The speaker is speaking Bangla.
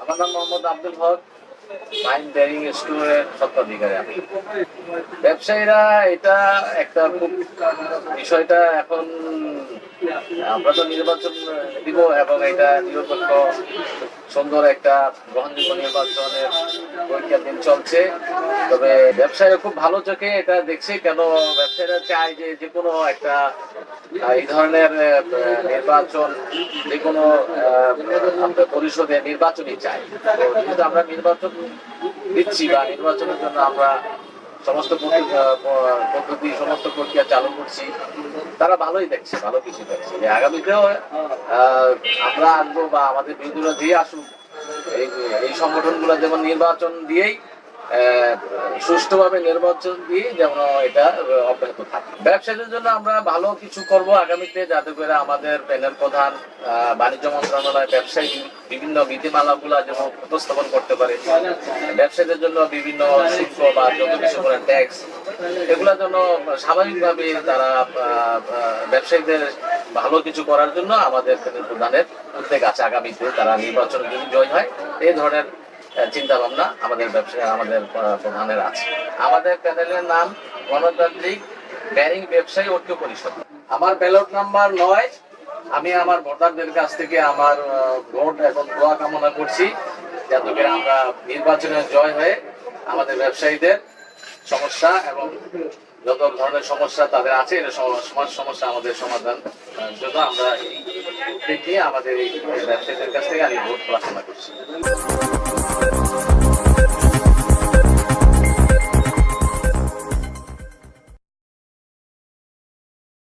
আমার নাম মোহাম্মদ আব্দুল হক। মাইন বেয়ারিং স্টোরের স্বত্বাধিকারী ব্যবসায়ীরা এটা একটা খুব বিষয়টা এখন আমরা তো নির্বাচন দিব এবং এটা নিরপেক্ষ, সুন্দর একটা গ্রহণযোগ্য নির্বাচনের পরীক্ষার দিন চলছে। তবে ব্যবসায়ীরা খুব ভালো চোখে এটা দেখছে কেন ব্যবসায়ীরা চায় যে যে কোনো একটা, এই ধরনের নির্বাচন যে কোনো পরিষদে নির্বাচনই চাই। যেহেতু আমরা নির্বাচন দিচ্ছি বা নির্বাচনের জন্য আমরা সমস্ত পদ্ধতি- সমস্ত প্রক্রিয়া চালু করছি, তারা ভালোই দেখছে, ভালো কিছু দেখছে। আগামীতেও আমরা আসব বা আমাদের বিরোধীরা দিয়ে আসুক এই সংগঠনগুলো যেমন নির্বাচন দিয়েই সুষ্ঠুভাবে নির্বাচন দিয়ে যেমন এটা অব্যাহত থাকে। ব্যবসায়ীদের জন্য আমরা ভালো কিছু করব আগামীতে যাতে করে আমাদের প্যানেল প্রধান বাণিজ্য মন্ত্রণালয়, ব্যবসায়ী, বিভিন্ন নীতিমালাগুলা যেন উপস্থাপন করতে পারে। ব্যবসায়ীদের জন্য বিভিন্ন শিল্প বা যত কিছু করে ট্যাক্স এগুলোর জন্য স্বাভাবিকভাবে তারা ব্যবসায়ীদের ভালো কিছু করার জন্য আমাদের প্যানেল প্রধানের উদ্যোগ আছে। আগামীতে তারা নির্বাচনে যদি জয় হয়। এই ধরনের চিন্তা ভাবনা আমাদের ব্যবসা, আমাদের প্রধানের আছে। আমাদের প্যানেলের নাম গণতান্ত্রিক ব্যারিং ব্যবসায়ী ঐক্য পরিষদ। আমার ব্যালট নাম্বার নয়। আমি আমার ভোটারদের কাছ থেকে আমার ভোট এবং দোয়া কামনা করছি যাতে করে আমরা নির্বাচনে জয় হয়ে আমাদের ব্যবসায়ীদের সমস্যা এবং যত ধরনের সমস্যা তাদের আছে এটা সম- সমাজ সমস্যা আমাদের সমাধান জন্য আমরা এই আমাদের এই ব্যবসায়ীদের কাছ থেকে আমি ভোট প্রার্থনা করছি।